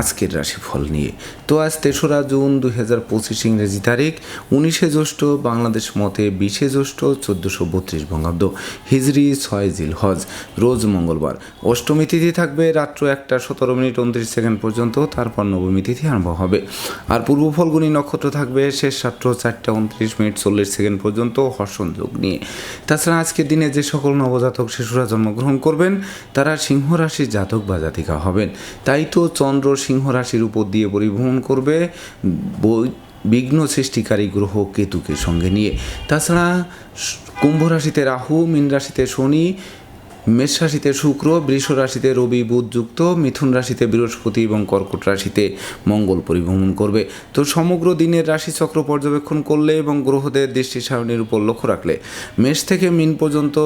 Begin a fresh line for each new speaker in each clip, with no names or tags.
আজকের রাশিফল নিয়ে। তো আজ তেসরা জুন দুই হাজার পঁচিশ ইংরেজি তারিখ, উনিশে জ্যৈষ্ঠ বাংলাদেশ মতে বিশে জ্যৈষ্ঠ চোদ্দোশো বত্রিশ বঙ্গাব্দ। হিজরি ছয় জিল হজ, রোজ মঙ্গলবার। অষ্টমী তিথি থাকবে রাত্র একটা সতেরো মিনিট উনত্রিশ সেকেন্ড পর্যন্ত, তারপর নবমী তিথি আরম্ভ হবে। আর পূর্ব ফলগুনি নক্ষত্র থাকবে শেষ রাত্র চারটা উনত্রিশ মিনিট চল্লিশ সেকেন্ড পর্যন্ত হর্ষণ যোগ নিয়ে। তাছাড়া আজকের দিনে যে সকল নবজাতক শিশুরা জন্মগ্রহণ করবেন, তারা সিংহ রাশির জাতক বা জাতিকা হবেন। তাই তো চন্দ্র সিংহ রাশির উপর দিয়ে পরিভ্রমণ করবে বিঘ্ন সৃষ্টিকারী গ্রহ কেতুকে সঙ্গে নিয়ে। তাছাড়া কুম্ভ রাশিতে রাহু, মীন রাশিতে শনি মেষ রাশিতে শুক্র, বৃষ রাশিতে রবি, বুধ যুক্ত, মিথুন রাশিতে বৃহস্পতি এবং কর্কট রাশিতে মঙ্গল পরিভ্রমণ করবে। তো সমগ্র দিনের রাশিচক্র পর্যবেক্ষণ করলে এবং গ্রহদের দৃষ্টি সারণীর উপর লক্ষ্য রাখলে মেষ থেকে মিন পর্যন্ত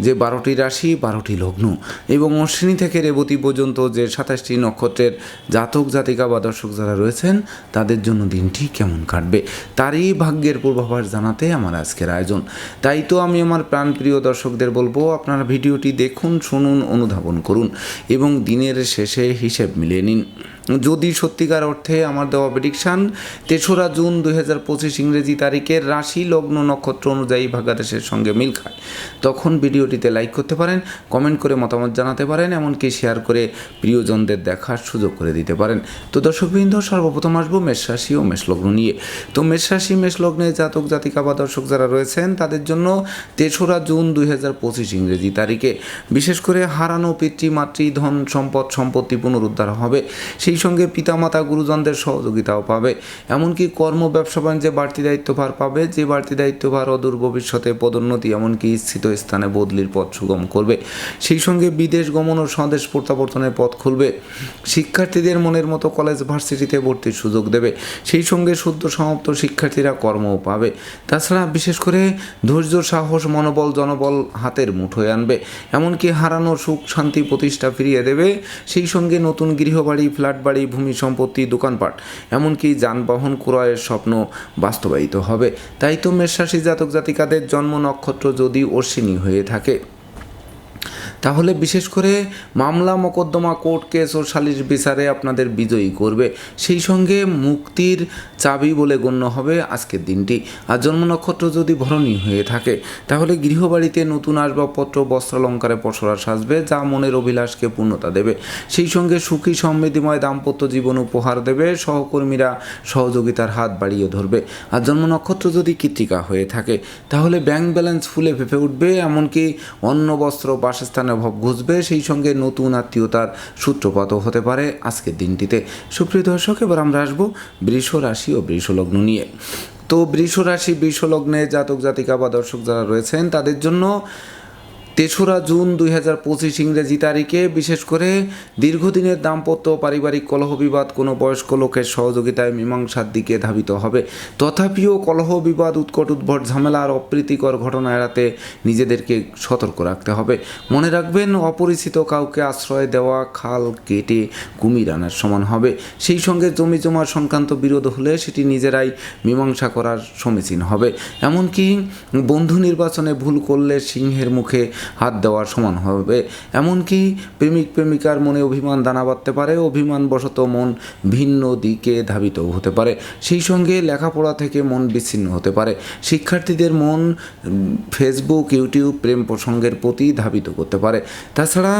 যে বারোটি রাশি, বারোটি লগ্ন এবং অশ্বিনী থেকে রেবতী পর্যন্ত যে সাতাশটি নক্ষত্রের জাতক, জাতিকা বা দর্শক যারা রয়েছেন, তাদের জন্য দিনটি কেমন কাটবে তারই ভাগ্যের পূর্বাভাস জানাতে আমার আজকের আয়োজন। তাই তো আমি আমার প্রাণপ্রিয় দর্শকদের বলব, আপনারা ভিডিওটি দেখুন শুনুন অনুধাবন করুন এবং দিনের শেষে হিসেব মিলিয়ে নিন। যদি সত্যিকার অর্থে আমার দেওয়া প্রেডিকশান তেসরা জুন দুই হাজার পঁচিশ ইংরেজি তারিখের রাশি লগ্ন নক্ষত্র অনুযায়ী ভাগ্যাদেশের সঙ্গে মিল খায়। তখন ভিডিওটিতে লাইক করতে পারেন কমেন্ট করে মতামত জানাতে পারেন, এমনকি শেয়ার করে প্রিয়জনদের দেখার সুযোগ করে দিতে পারেন। তো দর্শকবৃন্দ, সর্বপ্রথম আসব মেষ রাশি ও মেষ লগ্ন নিয়ে। তো মেষ রাশি, মেষ লগ্নে জাতক, জাতিকা বা দর্শক যারা রয়েছেন, তাদের জন্য তেসরা জুন দুই হাজার পঁচিশ ইংরেজি তারিখে। বিশেষ করে হারানো পিতৃ মাতৃ ধন সম্পদ, সম্পত্তি পুনরুদ্ধার হবে। সেই সঙ্গে পিতামাতা গুরুজনদের সহযোগিতাও পাবে। এমনকি কর্ম ব্যবসা বাণিজ্যে বাড়তি দায়িত্বভার পাবে। যে বাড়তি দায়িত্বভার অদূর ভবিষ্যতে পদোন্নতি এমনকি স্থিত স্থানে বদলির পথ সুগম করবে। সেই সঙ্গে বিদেশ গমন ও স্বদেশ প্রত্যাবর্তনের পথ খুলবে। শিক্ষার্থীদের মনের মতো কলেজ ভার্সিটিতে ভর্তির সুযোগ দেবে। সেই সঙ্গে সদ্য সমাপ্ত শিক্ষার্থীরা কর্মও পাবে। তাছাড়া বিশেষ করে ধৈর্য, সাহস, মনোবল, জনবল হাতের মুঠোয় আনবে। এমনকি হারানো সুখ, শান্তি, প্রতিষ্ঠা ফিরিয়ে দেবে। সেই সঙ্গে নতুন গৃহবাড়ি, ফ্ল্যাট বাড়ি, ভূমি সম্পত্তি, দোকানপাট, এমনকি যানবাহন ক্রয়ের স্বপ্ন বাস্তবায়িত হবে। তাই তো মেষরাশি জাতক জাতিকাদের জন্ম নক্ষত্র যদি অশ্বিনী হয়ে থাকে। তাহলে বিশেষ করে মামলা মোকদ্দমা কোর্ট কেস ও সালিশ বিচারে আপনাদের বিজয়ী করবে। সেই সঙ্গে মুক্তির চাবি বলে গণ্য হবে আজকের দিনটি। আর জন্ম নক্ষত্র যদি ভরণী হয়ে থাকে, তাহলে গৃহবাড়িতে নতুন আসবাবপত্র, বস্ত্রালঙ্কারে পসরা সাজবে, যা মনের অভিলাষকে পূর্ণতা দেবে। সেই সঙ্গে সুখী সমৃদ্ধিময় দাম্পত্য জীবন উপহার দেবে, সহকর্মীরা সহযোগিতার হাত বাড়িয়ে ধরবে। আর জন্ম নক্ষত্র যদি কৃত্তিকা হয়ে থাকে, তাহলে ব্যাংক ব্যালেন্স ফুলে ফেপে উঠবে, এমনকি অন্ন, বস্ত্র বাসস্থানের অভাব ঘুষবে, সেই সঙ্গে নতুন আত্মীয়তার সূত্রপাত হতে পারে আজকের দিনটিতে। সুপ্রিয় দর্শক, এবার আমরা আসব বৃষ রাশি ও বৃষলগ্ন নিয়ে। তো বৃষ রাশি, বৃষ লগ্নে জাতক জাতিকা বা দর্শক যারা রয়েছেন, তাদের জন্য তেসরা জুন দুই হাজার পঁচিশ ইংরেজি তারিখে, বিশেষ করে দীর্ঘদিনের দাম্পত্য পারিবারিক কলহ বিবাদ কোনো বয়স্ক লোকের সহযোগিতায় মীমাংসার দিকে ধাবিত হবে। তথাপিও কলহ বিবাদ, উৎকট উদ্ভট ঝামেলা আর অপ্রীতিকর ঘটনা এড়াতে নিজেদেরকে সতর্ক রাখতে হবে। মনে রাখবেন, অপরিচিত কাউকে আশ্রয় দেওয়া খাল কেটে কুমির আনার সমান হবে। সেই সঙ্গে জমি জমা সংক্রান্ত বিরোধ হলে সেটি নিজেরাই মীমাংসা করার সমীচীন হবে। এমনকি বন্ধু নির্বাচনে ভুল করলে সিংহের মুখে হাত দেওয়ার সমান হবে। এমনকি প্রেমিক প্রেমিকার মনে অভিমান দানা বাঁধতে পারে, অভিমানবশত মন ভিন্ন দিকে ধাবিত হতে পারে। সেই সঙ্গে লেখাপড়া থেকে মন বিচ্ছিন্ন হতে পারে। শিক্ষার্থীদের মন ফেসবুক ইউটিউব প্রেম প্রসঙ্গের প্রতি ধাবিত করতে পারে। তাছাড়া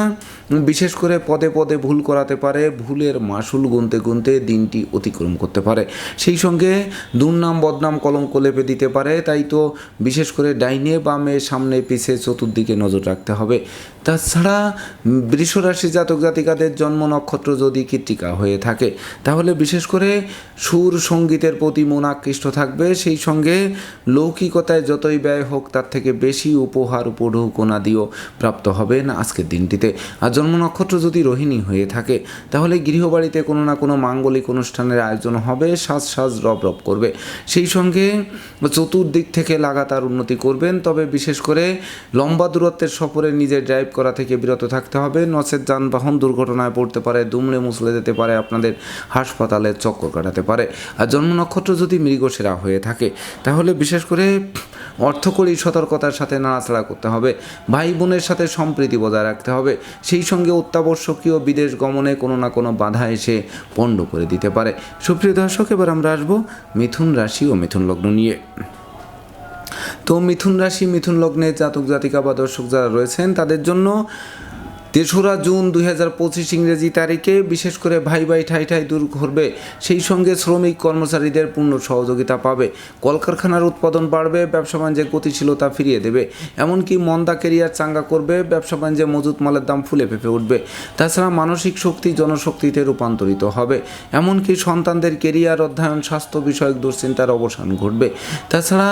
বিশেষ করে পদে পদে ভুল করাতে পারে, ভুলের মাসুল গুনতে গুনতে দিনটি অতিক্রম করতে পারে। সেই সঙ্গে দুর্নাম বদনাম কলঙ্ক লেপে দিতে পারে, তাই তো বিশেষ করে ডাইনে বামে সামনে পিছে চতুর্দিকে নজর রাখতে হবে। তাছাড়া বৃষ রাশি জাতক জাতিকাদের জন্ম নক্ষত্র যদি কৃত্তিকা হয়ে থাকে, তাহলে বিশেষ করে সুর সঙ্গীতের প্রতি মন আকৃষ্ট থাকবে। সেই সঙ্গে লৌকিকতায় যতই ব্যয় হোক, তার থেকে বেশি উপহার উপঢৌকনাদিও প্রাপ্ত হবেন আজকের দিনটিতে। আর জন্ম নক্ষত্র যদি রোহিণী হয়ে থাকে, তাহলে গৃহবাড়িতে কোনো না কোনো মাঙ্গলিক অনুষ্ঠানের আয়োজন হবে, সাজ সাজ রব রব করবে। সেই সঙ্গে চতুর্দিক থেকে লাগাতার উন্নতি করবেন, তবে বিশেষ করে লম্বা দূরত্বের সফরে নিজের ড্রাইভ করা থেকে বিরত থাকতে হবে। নচেত যানবাহন দুর্ঘটনায় পড়তে পারে, দুমড়ে মুসলে যেতে পারে, আপনাদের হাসপাতালে চক্কর কাটাতে পারে। আর জন্ম নক্ষত্র যদি মৃগসেরা হয়ে থাকে, তাহলে বিশেষ করে অর্থকরী সতর্কতার সাথে নাড়াচাড়া করতে হবে। ভাই বোনের সাথে সম্প্রীতি বজায় রাখতে হবে। সেই সঙ্গে অত্যাবশ্যকীয় বিদেশ গমনে কোনো না কোনো বাধা এসে পণ্ড করে দিতে পারে। সুপ্রিয় দর্শক, এবার আমরা আসব মিথুন রাশি ও মিথুন লগ্ন নিয়ে। তো মিথুন রাশি, মিথুন লগ্নে জাতক জাতিকা বা দর্শক যারা রয়েছেন, তাদের জন্য তেসরা জুন দুই হাজার পঁচিশ ইংরেজি তারিখে বিশেষ করে ভাই ভাই ঠাই ঠাই দূর করবে সেই সঙ্গে শ্রমিক কর্মচারীদের পূর্ণ সহযোগিতা পাবে। কলকারখানার উৎপাদন বাড়বে, ব্যবসা বাণিজ্যে গতিশীলতা ফিরিয়ে দেবে। এমনকি মন্দা কেরিয়ার চাঙ্গা করবে, ব্যবসা বাণিজ্যে মজুত মালের দাম ফুলে ফেপে উঠবে। তাছাড়া মানসিক শক্তি জনশক্তিতে রূপান্তরিত হবে। এমনকি সন্তানদের কেরিয়ার, অধ্যয়ন, স্বাস্থ্য বিষয়ক দুশ্চিন্তার অবসান ঘটবে। তাছাড়া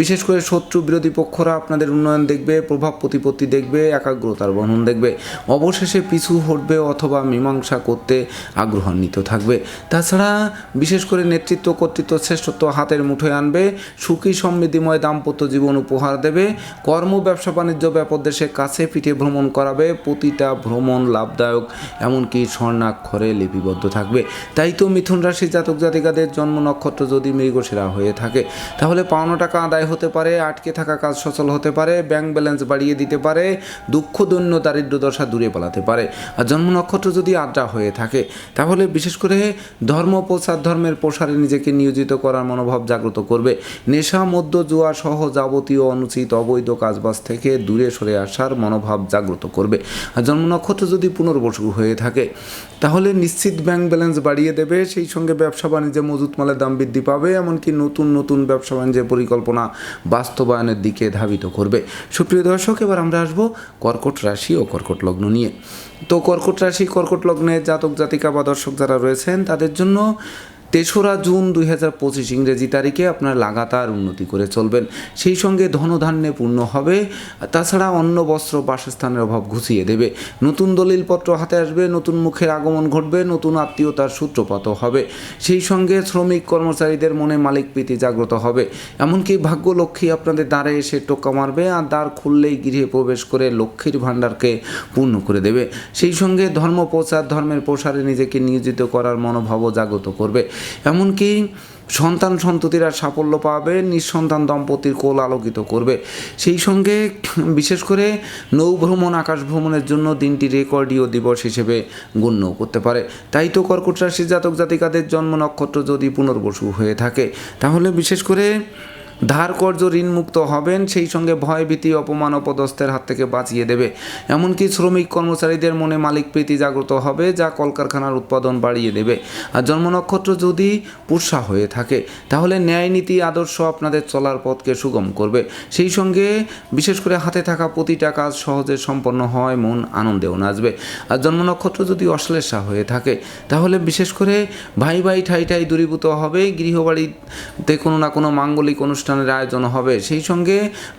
বিশেষ করে শত্রু বিরোধী পক্ষরা আপনাদের উন্নয়ন দেখবে, প্রভাব প্রতিপত্তি দেখবে, একাগ্রতার বহন দেখবে। অবশেষে পিছু হটবে অথবা মীমাংসা করতে আগ্রহান্বিত থাকবে। তাছাড়া বিশেষ করে নেতৃত্ব কর্তৃত্ব শ্রেষ্ঠত্ব হাতের মুঠোয় আনবে, সুখী সমৃদ্ধিময় দাম্পত্য জীবন উপহার দেবে, কর্ম, ব্যবসা, বাণিজ্য, ব্যাপক দেশে কাছে পিঠে ভ্রমণ করাবে, প্রতিটা ভ্রমণ লাভদায়ক, এমনকি স্বর্ণাক্ষরে লিপিবদ্ধ থাকবে। তাই তো মিথুন রাশি জাতক জাতিকাদের জন্ম নক্ষত্র যদি মৃগশিরা হয়ে থাকে, তাহলে পাওনা টাকা আদায় হতে পারে, আটকে থাকা কাজ সচল হতে পারে ব্যাংক ব্যালেন্স বাড়িয়ে দিতে পারে, দুঃখ, দৈন্য, দারিদ্র দশা দূরে পালাতে পারে। আর জন্ম নক্ষত্র যদি আড্ডা হয়ে থাকে, তাহলে বিশেষ করে ধর্ম প্রচার ধর্মের প্রসারে নিজেকে নিয়োজিত করার মনোভাব জাগ্রত করবে। নেশা মধ্য জুয়া সহ যাবতীয় অনুচিত অবৈধ কাজবাজ থেকে দূরে সরে আসার মনোভাব জাগ্রত করবে। আর জন্ম নক্ষত্র যদি পুনর্বসু হয়ে থাকে, তাহলে নিশ্চিত ব্যাংক ব্যালেন্স বাড়িয়ে দেবে, সেই সঙ্গে ব্যবসা বাণিজ্যে মজুত মালের দাম বৃদ্ধি পাবে, এমনকি নতুন নতুন ব্যবসা বাণিজ্যের পরিকল্পনা বাস্তবায়নের দিকে ধাবিত করবে। সুপ্রিয় দর্শক, এবার আমরা আসব কর্কট রাশি ও কর্কট লগ্ন নিয়ে। তো কর্কট রাশি, কর্কট লগ্নে জাতক জাতিকা বা দর্শক যারা রয়েছেন, তাদের জন্য তেসরা জুন দুই হাজার পঁচিশ ইংরেজি তারিখে আপনার লাগাতার উন্নতি করে চলবেন। সেই সঙ্গে ধনধান্যে পূর্ণ হবে তাছাড়া অন্ন, বস্ত্র, বাসস্থানের অভাব ঘুষিয়ে দেবে। নতুন দলিলপত্র হাতে আসবে, নতুন মুখের আগমন ঘটবে, নতুন আত্মীয়তার সূত্রপাত হবে। সেই সঙ্গে শ্রমিক কর্মচারীদের মনে মালিক প্রীতি জাগ্রত হবে। এমনকি ভাগ্য লক্ষ্মী আপনাদের দ্বারে এসে টোকা মারবে, আর দ্বার খুললেই গৃহে প্রবেশ করে লক্ষ্মীর ভাণ্ডারকে পূর্ণ করে দেবে। সেই সঙ্গে ধর্ম প্রচার ধর্মের প্রসারে নিজেকে নিয়োজিত করার মনোভাবও জাগ্রত করবে। এমনকি সন্তান সন্ততিরা সাফল্য পাবে, নিঃসন্তান দম্পতির কোল আলোকিত করবে। সেই সঙ্গে বিশেষ করে নৌভ্রমণ আকাশ ভ্রমণের জন্য দিনটি রেকর্ডীয় দিবস হিসেবে গণ্য করতে পারে। তাই তো কর্কট রাশির জাতক জাতিকাদের জন্ম নক্ষত্র যদি পুনর্বসু হয়ে থাকে, তাহলে বিশেষ করে ধার কর্য ঋণমুক্ত হবেন, সেই সঙ্গে ভয় ভীতি অপমান অপদস্থের হাত থেকে বাঁচিয়ে দেবে। এমনকি শ্রমিক কর্মচারীদের মনে মালিক প্রীতি জাগ্রত হবে, যা কলকারখানার উৎপাদন বাড়িয়ে দেবে। আর জন্ম নক্ষত্র যদি পুষা হয়ে থাকে, তাহলে ন্যায় নীতি আদর্শ আপনাদের চলার পথকে সুগম করবে। সেই সঙ্গে বিশেষ করে হাতে থাকা প্রতিটা কাজ সহজে সম্পন্ন হয়, মন আনন্দেও নাচবে। আর জন্ম নক্ষত্র যদি অশ্লেষা হয়ে থাকে, তাহলে বিশেষ করে ভাই ভাই ঠাই ঠাই দূরীভূত হবে, গৃহবাড়িতে কোনো না কোনো মাঙ্গলিক অনুষ্ঠানের আয়োজন হবে। সেই সঙ্গে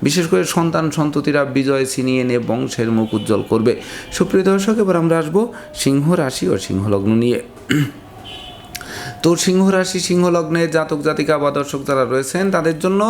বিশেষ করে সন্তান সন্ততিরা বিজয় ছিনিয়ে নিয়ে বংশের মুখ উজ্জ্বল করবে। সুপ্রিয় দর্শক, এবার আমরা আসব সিংহ রাশি ও সিংহলগ্ন নিয়ে। তো সিংহ রাশি সিংহ লগ্নে জাতক জাতিকা বা দর্শক যারা রয়েছেন, তাদের জন্য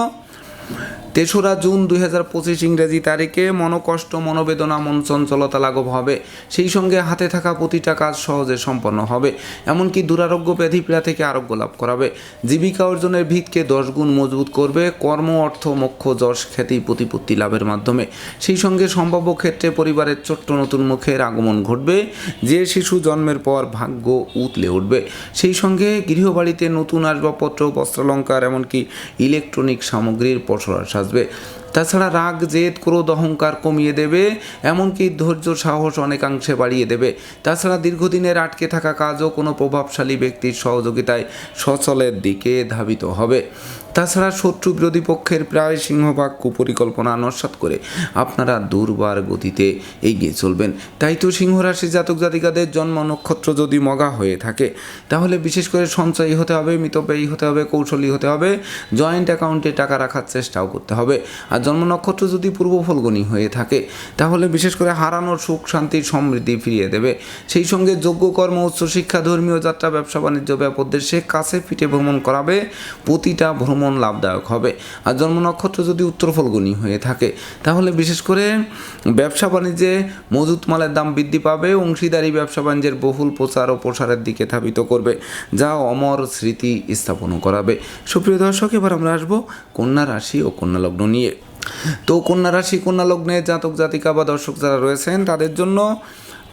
তেসরা জুন দুই হাজার পঁচিশ ইংরেজি তারিখে মনোকষ্ট মনোবেদনা মন চঞ্চলতা লাঘব হবে। সেই সঙ্গে হাতে থাকা প্রতিটা কাজ সহজে সম্পন্ন হবে। এমনকি দুরারোগ্য ব্যাধি পীড়া থেকে আরোগ্য লাভ করাবে। জীবিকা অর্জনের ভিতকে দশ গুণ মজবুত করবে। কর্ম, অর্থ, মোক্ষ, যশ, খ্যাতি, প্রতিপত্তি লাভের মাধ্যমে। সেই সঙ্গে সম্ভাব্য ক্ষেত্রে পরিবারের ছোট্ট নতুন মুখের আগমন ঘটবে। যে শিশু জন্মের পর ভাগ্য উতলে উঠবে। সেই সঙ্গে গৃহবাড়িতে নতুন আসবাবপত্র, বস্ত্রালঙ্কার, এমনকি ইলেকট্রনিক সামগ্রীর পসরা সাজবে তাছাড়া রাগ, জেদ, ক্রোধ, অহংকার কমিয়ে দেবে, এমনকি ধৈর্য, সাহস অনেকাংশে বাড়িয়ে দেবে। তাছাড়া দীর্ঘদিনের আটকে থাকা কাজও কোনো প্রভাবশালী ব্যক্তির সহযোগিতায় সচলের দিকে ধাবিত হবে। তাছাড়া শত্রু বিরোধী পক্ষের প্রায় সিংহভাগ কুপরিকল্পনা নস্বাত করে আপনারা দুর্বার গতিতে এগিয়ে চলবেন। তাই তো সিংহরাশি জাতক জাতিকাদের জন্ম নক্ষত্র যদি মগা হয়ে থাকে, তাহলে বিশেষ করে সঞ্চয়ী হতে হবে, মিতব্যয়ী হতে হবে, কৌশলী হতে হবে, জয়েন্ট অ্যাকাউন্টে টাকা রাখার চেষ্টাও করতে হবে। আর জন্ম নক্ষত্র যদি পূর্ব ফলগুনি হয়ে থাকে, তাহলে বিশেষ করে হারানোর সুখ, শান্তি, সমৃদ্ধি ফিরিয়ে দেবে। সেই সঙ্গে যোগ্য কর্ম উচ্চশিক্ষা ধর্মীয় যাত্রা, ব্যবসা, বাণিজ্য ব্যাপদেশে কাছে পিঠে ভ্রমণ করাবে, প্রতিটা ভ্রমণ লাভদায়ক হবে। আর জন্ম নক্ষত্র যদি উত্তর ফলগুনি হয়ে থাকে, তাহলে বিশেষ করে ব্যবসা বাণিজ্যে মজুত মালের দাম বৃদ্ধি পাবে, অংশীদারি ব্যবসা বাণিজ্যের বহুল প্রচার ও প্রসারের দিকে ধাবিত করবে, যা অমর স্মৃতি স্থাপন করাবে। সুপ্রিয় দর্শক, এবার আমরা আসব কন্যা রাশি ও কন্যা লগ্ন নিয়ে। তো কন্যা রাশি কন্যা লগ্নে জাতক জাতিকা বা দর্শক যারা রয়েছেন তাদের জন্য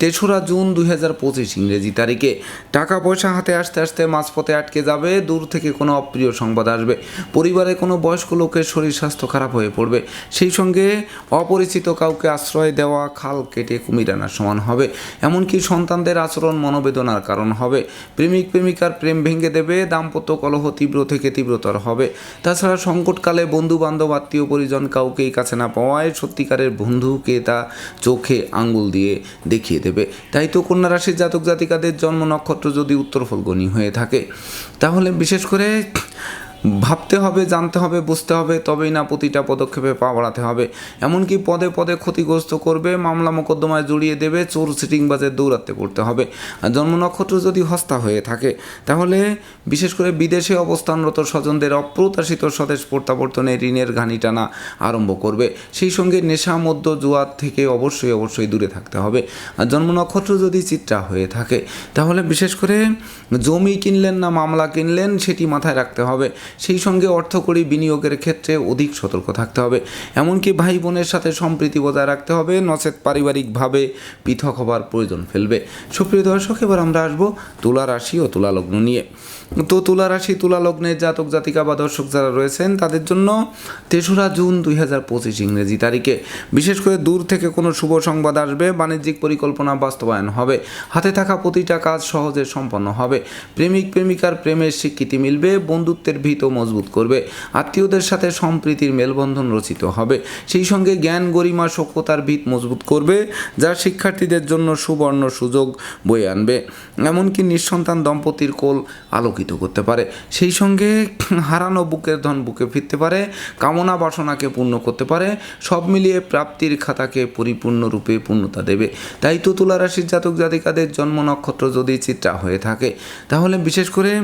তেসরা জুন দুই হাজার পঁচিশ ইংরেজি তারিখে। টাকা পয়সা হাতে আসতে আসতে মাঝপথে আটকে যাবে, দূর থেকে কোনো অপ্রিয় সংবাদ আসবে। পরিবারে কোনো বয়স্ক লোকের শরীর স্বাস্থ্য খারাপ হয়ে পড়বে। সেই সঙ্গে অপরিচিত কাউকে আশ্রয় দেওয়া, খাল কেটে কুমির আনার সমান হবে। এমনকি সন্তানদের আচরণ মনোবেদনার কারণ হবে। প্রেমিক প্রেমিকার প্রেম ভেঙে দেবে, দাম্পত্য কলহ তীব্র থেকে তীব্রতর হবে। তাছাড়া সংকটকালে বন্ধু বান্ধব আত্মীয় পরিজন কাউকেই কাছে না পাওয়ায় সত্যিকারের বন্ধুকে তা চোখে আঙ্গুল দিয়ে দেখিয়ে দেবে। তাই তো কন্যা রাশির জাতক জাতিকাদের জন্ম নক্ষত্র যদি উত্তর ফলগণী হয়ে থাকে, তাহলে বিশেষ করে ভাবতে হবে, জানতে হবে, বুঝতে হবে, তবেই না প্রতিটা পদক্ষেপে পা বাড়াতে হবে। এমনকি পদে পদে ক্ষতিগ্রস্ত করবে, মামলা মোকদ্দমায় জড়িয়ে দেবে, চোর সিটিংবাজে দৌড়াতে পড়তে হবে। আর জন্ম নক্ষত্র যদি হস্তা হয়ে থাকে, তাহলে বিশেষ করে বিদেশে অবস্থানরত স্বজনদের অপ্রত্যাশিত স্বদেশ প্রত্যাবর্তনে ঋণের ঘানি টানা আরম্ভ করবে। সেই সঙ্গে নেশা মধ্য জুয়ার থেকে অবশ্যই অবশ্যই দূরে থাকতে হবে। আর জন্ম নক্ষত্র যদি চিত্রা হয়ে থাকে, তাহলে বিশেষ করে জমি কিনলেন না, মামলা কিনলেন, সেটি মাথায় রাখতে হবে। সেই সঙ্গে অর্থকরী বিনিয়োগের ক্ষেত্রে অধিক সতর্ক থাকতে হবে। এমনকি ভাই বোনের সাথে সম্প্রীতি বজায় রাখতে হবে। নচেত পারিবারিকভাবে পৃথক হবার প্রয়োজন ফেলবে। সুপ্রিয় দর্শক, এবার আমরা আসব তুলা রাশি ও তুলা লগ্ন নিয়ে। তো তুলা রাশি তুলা লগ্নের জাতক, জাতিকা বা দর্শক যারা রয়েছেন, তাদের জন্য তেসরা জুন দুই হাজার পঁচিশ ইংরেজি তারিখে। বিশেষ করে দূর থেকে কোনো শুভ সংবাদ আসবে, বাণিজ্যিক পরিকল্পনা বাস্তবায়ন হবে, হাতে থাকা প্রতিটা কাজ সহজে সম্পন্ন হবে, প্রেমিক, প্রেমিকার প্রেমের স্বীকৃতি মিলবে, বন্ধুত্বের ভিত মজবুত করবে, আত্মীয়দের সাথে সম্প্রীতির মেলবন্ধন রচিত হবে, সেই সঙ্গে জ্ঞান, গরিমা, সভ্যতার ভিত মজবুত করবে, যা শিক্ষার্থীদের জন্য সুবর্ণ সুযোগ বয়ে আনবে। এমনকি নিঃসন্তান দম্পতির কোল আলোকিত করতে পারে। সেই সঙ্গে হারানো বুকের ধন বুকে ফিরতে পারে, কামনা বাসনাকে পূর্ণ করতে পারে, সব মিলিয়ে প্রাপ্তির খাতাকে পরিপূর্ণরূপে পূর্ণতা দেবে। তাই তো তুলারাশির জাতক জাতিকাদের জন্ম নক্ষত্র যদি চিত্রা হয়ে থাকে, তাহলে বিশেষ করে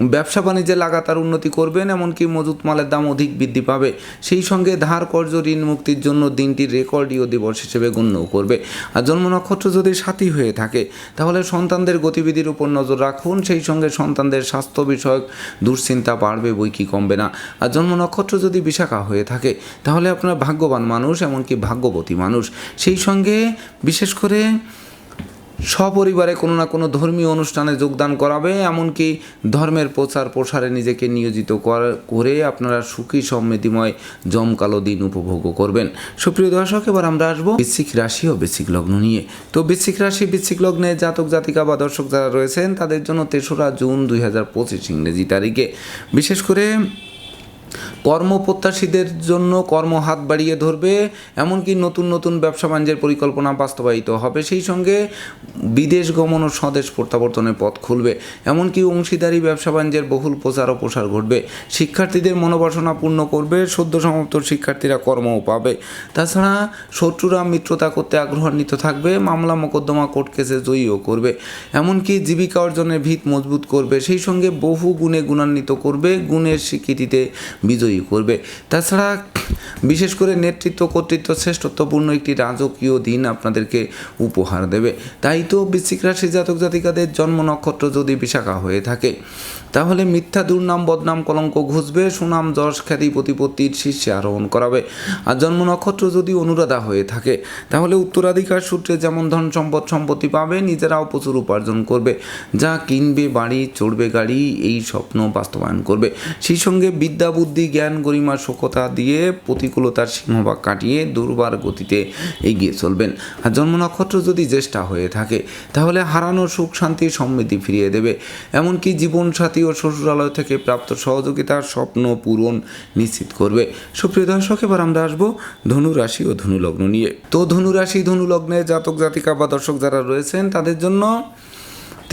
ব্যবসা বাণিজ্যে লাগাতার উন্নতি করবেন, এমনকি মজুত মালের দাম অধিক বৃদ্ধি পাবে। সেই সঙ্গে ধার কর্য ঋণ মুক্তির জন্য দিনটি রেকর্ডীয় দিবস হিসেবে গণ্য করবে। আর জন্ম নক্ষত্র যদি সাথী হয়ে থাকে, তাহলে সন্তানদের গতিবিধির উপর নজর রাখুন। সেই সঙ্গে সন্তানদের স্বাস্থ্য বিষয়ক দুশ্চিন্তা বাড়বে বই কি কমবে না। আর জন্ম নক্ষত্র যদি বিশাখা হয়ে থাকে, তাহলে আপনার ভাগ্যবান মানুষ, এমনকি ভাগ্যবতী মানুষ। সেই সঙ্গে বিশেষ করে সপরিবারে কোনো না কোনো ধর্মীয় অনুষ্ঠানে যোগদান করাবে, এমনকি ধর্মের প্রচার প্রসারে নিজেকে নিয়োজিত করা- আপনারা সুখী, সমৃদ্ধিময়, জমকালো দিন উপভোগ করবেন। সুপ্রিয় দর্শক, এবার আমরা আসব বৃশ্চিক রাশি ও বৃশ্চিক লগ্ন নিয়ে। তো বৃশ্চিক রাশি, বৃশ্চিক লগ্নে জাতক, জাতিকা বা দর্শক যারা রয়েছেন, তাদের জন্য তেসরা জুন দুই হাজার পঁচিশ ইংরেজি তারিখে। বিশেষ করে কর্মপ্রত্যাশীদের জন্য কর্ম হাত বাড়িয়ে ধরবে, এমনকি নতুন নতুন ব্যবসা বাণিজ্যের পরিকল্পনা বাস্তবায়িত হবে। সেই সঙ্গে বিদেশ গমন ও স্বদেশ প্রত্যাবর্তনের পথ খুলবে। এমনকি অংশীদারি ব্যবসা বাণিজ্যের বহুল প্রচার ও প্রসার ঘটবে। শিক্ষার্থীদের মনোবাসনা পূর্ণ করবে, সদ্য সমাপ্ত শিক্ষার্থীরা কর্মও পাবে। তাছাড়া শত্রুরা মিত্রতা করতে আগ্রহান্বিত থাকবে, মামলা মোকদ্দমা কোর্ট কেসে জয়ীও করবে। এমনকি জীবিকা অর্জনের ভিত মজবুত করবে। সেই সঙ্গে বহু গুণে গুণান্বিত করবে, গুণের স্বীকৃতিতে বিজয়ী করবে। তাছাড়া বিশেষ করে নেতৃত্ব, কর্তৃত্ব শ্রেষ্ঠত্বপূর্ণ একটি রাজকীয় দিন আপনাদেরকে উপহার দেবে। তাই তো বৃশ্চিক রাশি জাতক জাতিকাদের জন্ম নক্ষত্র যদি বিশাখা হয়ে থাকে তাহলে মিথ্যা দুর্নাম, বদনাম, কলঙ্ক ঘুষবে, সুনাম, যশ, খ্যাতি, প্রতিপত্তির শীর্ষে আরোহণ করাবে। আর জন্ম নক্ষত্র যদি অনুরাধা হয়ে থাকে, তাহলে উত্তরাধিকার সূত্রে যেমন ধন সম্পদ সম্পত্তি পাবে, নিজেরাও প্রচুর উপার্জন করবে। যা কিনবে, বাড়ি, চড়বে, গাড়ি, এই স্বপ্ন বাস্তবায়ন করবে। সেই সঙ্গে বিদ্যা, বুদ্ধি, জ্ঞান, গরিমা সক্ষতা দিয়ে প্রতিকূলতার সিংহভাগ কাটিয়ে দুর্বার গতিতে এগিয়ে চলবেন। আর জন্ম নক্ষত্র যদি জ্যেষ্ঠা হয়ে থাকে, তাহলে হারানো সুখ, শান্তি, সমৃদ্ধি ফিরিয়ে দেবে। এমনকি জীবনসাথী ও শ্বশুরালয় থেকে প্রাপ্ত সহযোগিতার স্বপ্ন পূরণ নিশ্চিত করবে। সুপ্রিয় দর্শক, এবার আমরা আসব ধনুরাশি ও ধনু লগ্ন নিয়ে। তো ধনুরাশি ধনু লগ্নে জাতক জাতিকা বা দর্শক যারা রয়েছেন, তাদের জন্য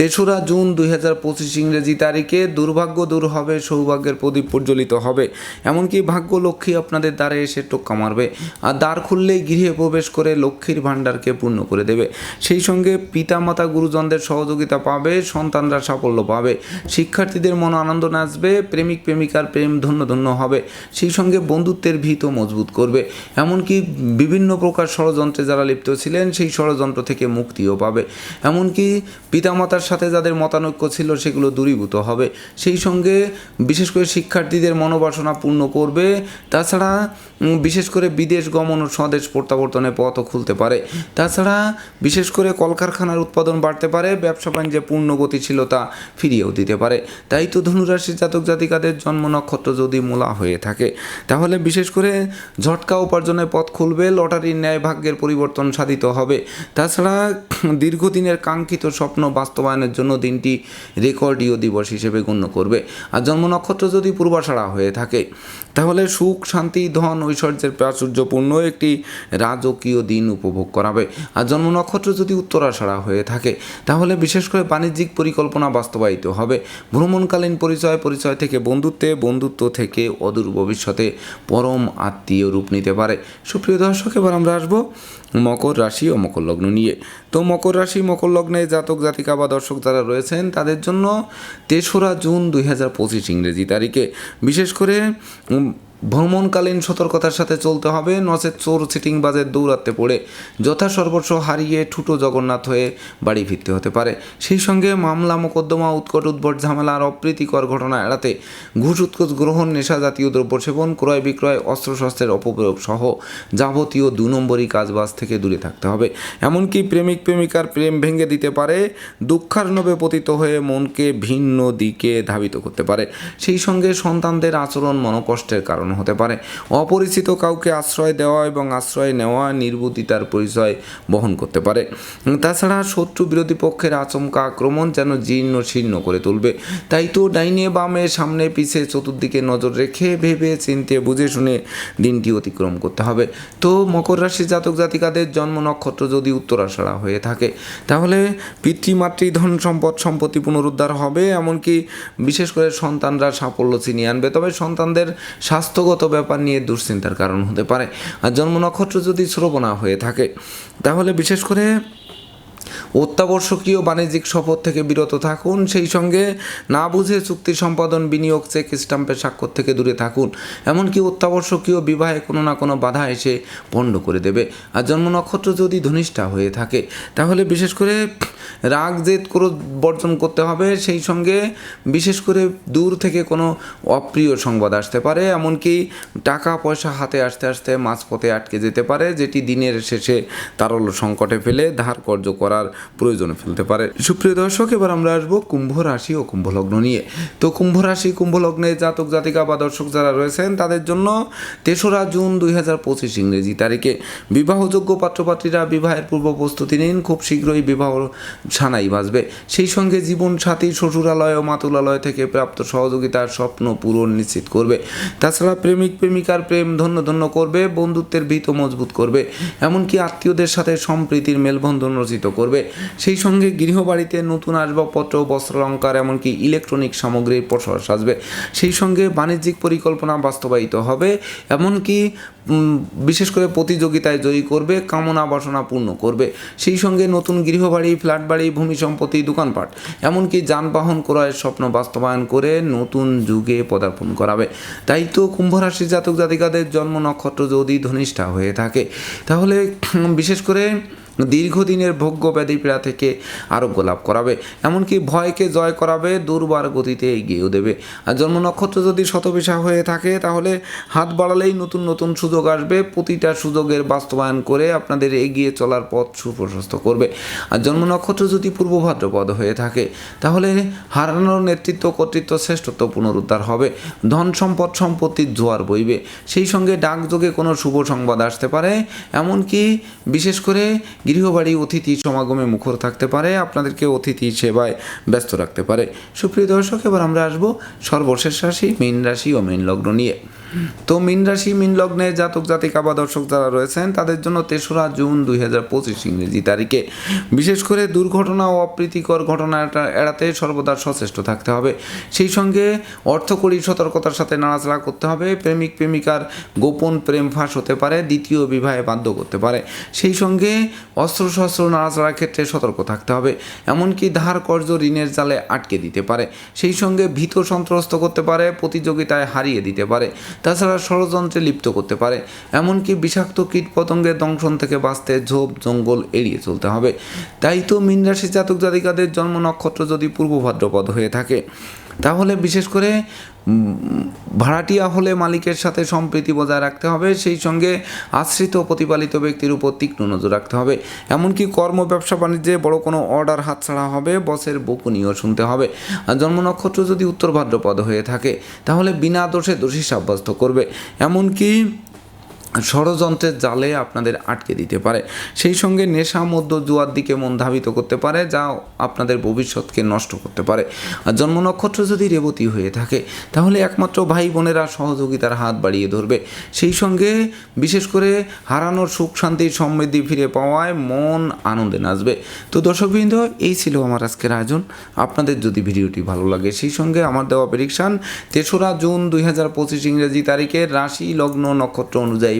তেসরা জুন দুই হাজার পঁচিশ ইংরেজি তারিখে দুর্ভাগ্য দূর হবে, সৌভাগ্যের প্রদীপ প্রজ্বলিত হবে। এমনকি ভাগ্য লক্ষ্মী আপনাদের দ্বারে এসে টোক্কা মারবে আর দ্বার খুললেই গৃহে প্রবেশ করে লক্ষ্মীর ভাণ্ডারকে পূর্ণ করে দেবে। সেই সঙ্গে পিতামাতা গুরুজনদের সহযোগিতা পাবে, সন্তানরা সাফল্য পাবে। শিক্ষার্থীদের মন আনন্দ নাচবে, প্রেমিক, প্রেমিকার প্রেম ধন্য ধন্য হবে। সেই সঙ্গে বন্ধুত্বের ভিত মজবুত করবে। এমনকি বিভিন্ন প্রকার ষড়যন্ত্রে যারা লিপ্ত ছিলেন, সেই ষড়যন্ত্র থেকে মুক্তিও পাবে। এমনকি পিতামাতার সাথে যাদের মতানৈক্য ছিল সেগুলো দূরীভূত হবে। সেই সঙ্গে বিশেষ করে শিক্ষার্থীদের মনোবাসনা পূর্ণ করবে। তাছাড়া বিশেষ করে বিদেশ গমন ও স্বদেশ প্রত্যাবর্তনের পথও খুলতে পারে। তাছাড়া, বিশেষ করে কলকারখানার উৎপাদন বাড়তে পারে, ব্যবসা বাণিজ্যে পূর্ণ গতিশীলতা ফিরিয়েও দিতে পারে। তাই তো ধনুরাশির জাতক জাতিকাদের জন্ম নক্ষত্র যদি মূলা হয়ে থাকে, তাহলে বিশেষ করে ঝটকা উপার্জনের পথ খুলবে, লটারির ন্যায় ভাগ্যের পরিবর্তন সাধিত হবে। তাছাড়া, দীর্ঘদিনের কাঙ্ক্ষিত স্বপ্ন বাস্তবায়নের জন্য দিনটি রেকর্ডীয় দিবস হিসেবে গণ্য করবে। আর জন্ম নক্ষত্র যদি পূর্বাষাড়া হয়ে থাকে তাহলে সুখ, শান্তি, ধন, ঐশ্বর্যের প্রাচুর্যপূর্ণ একটি রাজকীয় দিন উপভোগ করাবে। আর জন্ম নক্ষত্র যদি উত্তরাষাড়া হয়ে থাকে, তাহলে বিশেষ করে বাণিজ্যিক পরিকল্পনা বাস্তবায়িত হবে। ভ্রমণকালীন পরিচয় পরিচয় থেকে বন্ধুত্বে, বন্ধুত্ব থেকে অদূর ভবিষ্যতে পরম আত্মীয় রূপ নিতে পারে। সুপ্রিয় দর্শক, এবার আমরা আসব মকর রাশি ও মকর লগ্ন নিয়ে। তো মকর রাশি, মকর লগ্নে জাতক, জাতিকা বা দর্শক যারা রয়েছেন, তাদের জন্য তেসরা জুন দুই হাজার পঁচিশ ইংরেজি তারিখে। বিশেষ করে ভ্রমণকালীন সতর্কতার সাথে চলতে হবে। নচেত চোর সিটিংবাজের দৌড়াতে পড়ে যথা সর্বস্ব হারিয়ে ঠুটো জগন্নাথ হয়ে বাড়ি ফিরতে হতে পারে। সেই সঙ্গে মামলা, মোকদ্দমা, উৎকট উদ্ভট ঝামেলা আর অপ্রীতিকর ঘটনা এড়াতে ঘুষ, উৎকোচ, গ্রহণ, নেশা জাতীয় দ্রব্য সেবন, ক্রয় বিক্রয়, অস্ত্রশস্ত্রের অপপ্রয়োগ সহ যাবতীয় দু নম্বরই কাজবাজ থেকে দূরে থাকতে হবে। এমনকি প্রেমিক, প্রেমিকার প্রেম ভেঙে দিতে পারে দুঃখার্ণবে পতিত হয়ে মনকে ভিন্ন দিকে ধাবিত করতে পারে। সেই সঙ্গে সন্তানদের আচরণ মনোকষ্টের কারণ হতে পারে। অপরিচিত কাউকে আশ্রয় দেওয়া এবং আশ্রয় নেওয়া নির্বুদ্ধিতার পরিচয় বহন করতে পারে। তাছাড়া শত্রু বিরোধী পক্ষের আচমকা আক্রমণ যেন জীর্ণ শীর্ণ করে তুলবে। তাই তো ডাইনে বামে সামনে পিছে চতুর্দিকে নজর রেখে ভেবে চিনতে বুঝে শুনে দিনটি অতিক্রম করতে হবে। তো মকর রাশি জাতক জাতিকাদের জন্ম নক্ষত্র যদি উত্তরাষাড়া হয়ে থাকে, তাহলে পিতৃমাতৃ ধন সম্পদ, সম্পত্তি পুনরুদ্ধার হবে, এমনকি বিশেষ করে সন্তানরা সাফল্য ছিনিয়ে আনবে। তবে সন্তানদের স্বাস্থ্যগত ব্যাপার নিয়ে দুশ্চিন্তার কারণ হতে পারে। আর জন্ম নক্ষত্র যদি শ্রবণা হয়ে থাকে, তাহলে বিশেষ করে অত্যাবশ্যকীয় বাণিজ্যিক শপথ থেকে বিরত থাকুন। সেই সঙ্গে না বুঝে চুক্তি সম্পাদন, বিনিয়োগ, চেক স্টাম্পের স্বাক্ষর থেকে দূরে থাকুন। এমনকি অত্যাবশ্যকীয় বিবাহে কোনো না কোনো বাধা এসে পণ্ড করে দেবে। আর জন্ম নক্ষত্র যদি ধনিষ্ঠা হয়ে থাকে, তাহলে বিশেষ করে রাগ, জেদ করে বর্জন করতে হবে। সেই সঙ্গে বিশেষ করে দূর থেকে কোনো অপ্রিয় সংবাদ আসতে পারে। এমনকি টাকা, পয়সা হাতে আসতে আসতে মাঝপথে আটকে যেতে পারে, যেটি দিনের শেষে তারল সংকটে ফেলে ধার কর্য করার প্রয়োজনে ফেলতে পারে। সুপ্রিয় দর্শক, এবার আমরা আসব কুম্ভ রাশি ও কুম্ভ লগ্ন নিয়ে। তো কুম্ভ রাশি, কুম্ভ লগ্নে জাতক, জাতিকা বা দর্শক যারা রয়েছেন, তাদের জন্য তেসরা জুন দুই হাজার পঁচিশ ইংরেজি তারিখে বিবাহযোগ্য পাত্রপাত্রীরা বিবাহের পূর্ব প্রস্তুতি নিন। খুব শীঘ্রই বিবাহ সানাই বাজবে। সেই সঙ্গে জীবন সাথী শ্বশুরালয় ও মাতুলালয় থেকে প্রাপ্ত সহযোগিতার স্বপ্ন পূরণ নিশ্চিত করবে। তাছাড়া প্রেমিক, প্রেমিকার প্রেম ধন্য ধন্য করবে, বন্ধুত্বের ভিত মজবুত করবে। এমনকি আত্মীয়দের সাথে সম্প্রীতির মেলবন্ধন রচিত করবে। সেই সঙ্গে গৃহবাড়িতে নতুন আসবাবপত্র বস্ত্রালঙ্কার এমনকি ইলেকট্রনিক সামগ্রীর প্রসার সাজবে। সেই সঙ্গে বাণিজ্যিক পরিকল্পনা বাস্তবায়িত হবে, এমনকি বিশেষ করে প্রতিযোগিতায় জয়ী করবে, কামনা বাসনা পূর্ণ করবে। সেই সঙ্গে নতুন গৃহবাড়ি, ফ্ল্যাট বাড়ি, ভূমি সম্পত্তি, দোকানপাট, এমনকি যানবাহন ক্রয়ের স্বপ্ন বাস্তবায়ন করে নতুন যুগে পদার্পণ করাবে। তাই তো কুম্ভ রাশির জাতক জাতিকাদের জন্ম নক্ষত্র যদি ধনিষ্ঠা হয়ে থাকে, তাহলে বিশেষ করে দীর্ঘদিনের ভোগ্য ব্যাধি পীড়া থেকে আরোগ্য লাভ করাবে। এমনকি ভয়কে জয় করাবে, দুর্বার গতিতে এগিয়েও দেবে। আর জন্ম নক্ষত্র যদি শতবিশা হয়ে থাকে, তাহলে হাত বাড়ালেই নতুন নতুন সুযোগ আসবে। প্রতিটা সুযোগের বাস্তবায়ন করে আপনাদের এগিয়ে চলার পথ সুপ্রশস্ত করবে। আর জন্ম নক্ষত্র যদি পূর্ব ভাদ্রপদ হয়ে থাকে, তাহলে হারানোর নেতৃত্ব কর্তৃত্ব শ্রেষ্ঠত্ব পুনরুদ্ধার হবে। ধন সম্পদ সম্পত্তির জোয়ার বইবে। সেই সঙ্গে ডাকযোগে কোনো শুভ সংবাদ আসতে পারে। এমনকি বিশেষ করে গৃহবাড়ি, অতিথি সমাগমে মুখর থাকতে পারে, আপনাদেরকে অতিথি সেবায় ব্যস্ত রাখতে পারে। সুপ্রিয় দর্শক, এবার আমরা আসব সর্বশেষ রাশি, মীন রাশি ও মীন লগ্ন নিয়ে। তো মিন রাশি, মিন লগ্নে জাতক, জাতিকা বা দর্শক যারা রয়েছেন, তাদের জন্য তেসরা জুন দুই হাজার পঁচিশ ইংরেজি তারিখে। বিশেষ করে দুর্ঘটনা ও অপ্রীতিকর ঘটনা এড়াতে সর্বদা সচেষ্ট থাকতে হবে। সেই সঙ্গে অর্থকরী সতর্কতার সাথে নাড়াচাড়া করতে হবে। প্রেমিক, প্রেমিকার গোপন প্রেম ফাঁস হতে পারে, দ্বিতীয় বিবাহে বাধ্য করতে পারে। সেই সঙ্গে অস্ত্রশস্ত্র নাড়াচাড়ার ক্ষেত্রে সতর্ক থাকতে হবে। এমনকি ধার কর্জ ঋণের জালে আটকে দিতে পারে। সেই সঙ্গে ভীত সন্ত্রস্ত করতে পারে, প্রতিযোগিতায় হারিয়ে দিতে পারে। তাছাড়া ষড়যন্ত্রে লিপ্ত করতে পারে। এমনকি বিষাক্ত কীট পতঙ্গের দংশন থেকে বাঁচতে ঝোপ, জঙ্গল এড়িয়ে চলতে হবে। তাই তো মিন রাশি জাতক জাতিকাদের জন্ম নক্ষত্র যদি পূর্ব ভাদ্রপদ হয়ে থাকে তাহলে বিশেষ করে ভাড়াটিয়া হলে মালিকের সাথে সম্প্রীতি বজায় রাখতে হবে, সেই সঙ্গে আশ্রিত প্রতিপালিত ব্যক্তির উপর তীক্ষ্ণ নজর রাখতে হবে। এমনকি কর্ম, ব্যবসা, বাণিজ্যে বড় কোনো অর্ডার হাতছাড়া হবে, বসের বকুনিও শুনতে হবে। আর জন্ম নক্ষত্র যদি উত্তর ভাদ্রপদ হয়ে থাকে, তাহলে বিনা দোষে দোষী সাব্যস্ত করবে। এমনকি ষড়যন্ত্রের জালে আপনাদের আটকে দিতে পারে। সেই সঙ্গে নেশা মধ্য জুয়ার দিকে মন ধাবিত করতে পারে, যা আপনাদের ভবিষ্যৎকে নষ্ট করতে পারে। আর জন্ম নক্ষত্র যদি রেবতী হয়ে থাকে, তাহলে একমাত্র ভাই বোনেরা সহযোগিতার হাত বাড়িয়ে ধরবে। সেই সঙ্গে বিশেষ করে হারানোর সুখ, শান্তি, সমৃদ্ধি ফিরে পাওয়ায় মন আনন্দে নাচবে। তো দর্শকবৃন্দ, এই ছিল আমার আজকের আয়োজন। আপনাদের যদি ভিডিওটি ভালো লাগে, সেই সঙ্গে আমার দেওয়া প্রেডিকশান তেসরা জুন দুই হাজার পঁচিশ ইংরেজি তারিখে রাশি লগ্ন নক্ষত্র অনুযায়ী